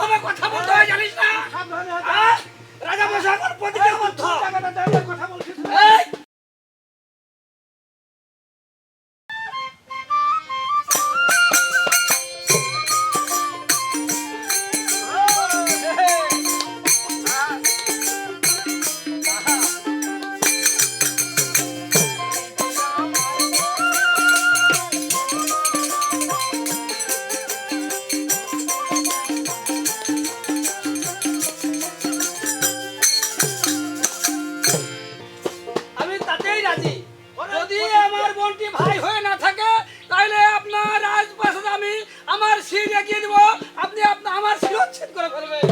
কীভাবে কথা বলতে হয় জানিস না? হ্যাঁ? রাজা মশাই কথা বলছিস শির এগিয়ে দিব আপনি আপনার আমার শিরোচ্ছেদ করে ফেলবেন।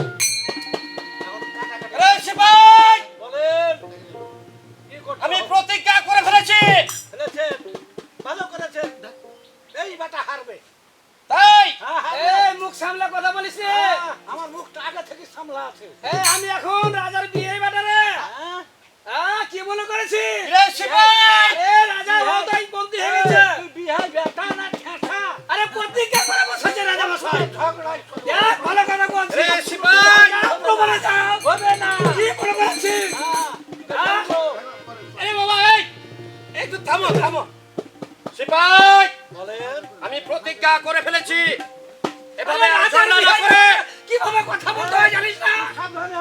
সিপাই! আমি প্রতিজ্ঞা করে ফেলেছি। ফেলেছেন? ভালো করেছেন। এই বেটা হারবে। তাই? এই মুখ সামলে কথা বলিস আমার মুখটা আগে থেকে সামলা আছে। এই আমি এখন রাজার বিয়ে বেটারে। হ্যাঁ? হ্যাঁ কি মনে করেছি রে সিপাই! সিপাই যাও, হবে না। কি মনে করেছিস হ্যাঁ, হ্যাঁ? এই বাবা এই। একটু থামো থামো। সিপাই বলেন। আমি প্রতিজ্ঞা করে ফেলেছি। এভাবে আচরণ না করে কীভাবে কথা বলতে হয় জানিস না? সাবধানে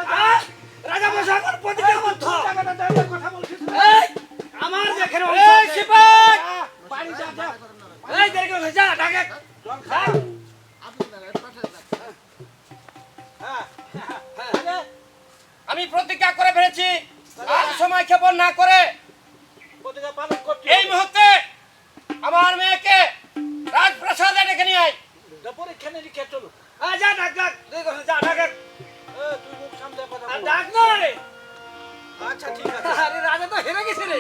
আর ক্ষেপণ না করে এই মুহূর্তে আমার মেয়েকে রাজপ্রাসাদে ডেকে নিয়ে আয়। পরীক্ষা নিরীক্ষা চলো হ্যাঁ যা ডাক ডাক। যা ডাকে তুই মুখ সামলে কথা ডাক না রে। আচ্ছা ঠিক আছে। আরে রাজা তো হেরে গেছে রে।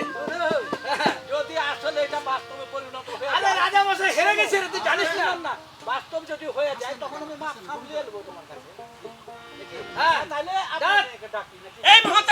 যদি আসলে এটা বাস্তবে পরিণত হয়ে আরে রাজা মশাই হেরে গেছে রে তুই জানিস না। বাস্তব যদি হয়ে যায় তখন আমি মাপ সামলিয়ে নেব তোমার কাছে। হ্যাঁ। তাহলে নাকি? এই মুহূর্তে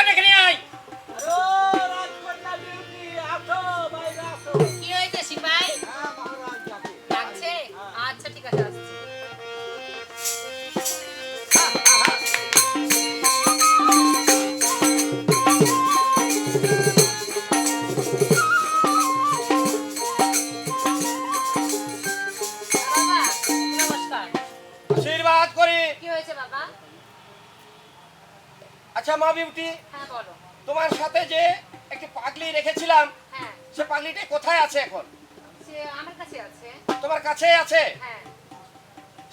আচ্ছা মা বিউটি হ্যাঁ বলো। তোমার সাথে যে একটি পাগলি রেখেছিলাম হ্যাঁ। সে পাগলিটা কোথায় আছে এখন? সে আমার কাছে আছে। তোমার কাছে আছে? হ্যাঁ।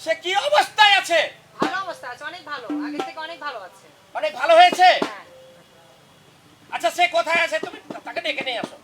সে কি অবস্থায় আছে? ভালো অবস্থা আছে অনেক ভালো। আগে থেকে অনেক ভালো আছে। অনেক ভালো হয়েছে? হ্যাঁ। আচ্ছা সে কোথায় আছে? তুমি তাকে ডেকে নিয়ে আসো।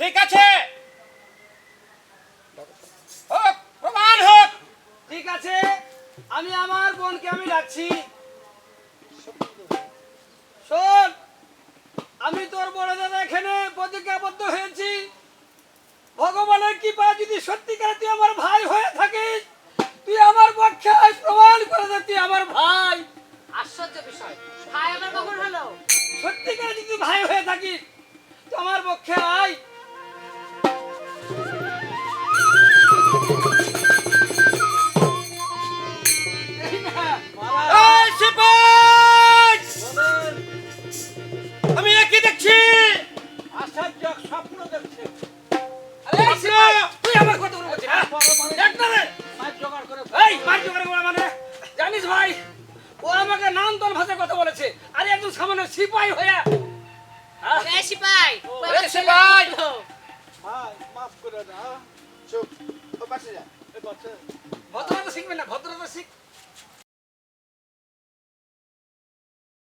ঠিক আছে। ঠিক আছে, আমি আমার বোনকে আমি ডাকছি। শোন, আমি তোর বড় দাদা এখানে প্রতিজ্ঞাবদ্ধ হয়েছি। ভগবানের কৃপা যদি সত্যিকার মানে জানিস ভাই ও আমাকে নাম তোর ভাষায় কথা বলেছে। আরে একদম সামান্য সিপাই হয়ে। হ্যাঁ? ভাই মাফ করে দাও চুপ। ও পাশে যা ভদ্রতা শিখবে না ভদ্রতা শিখ।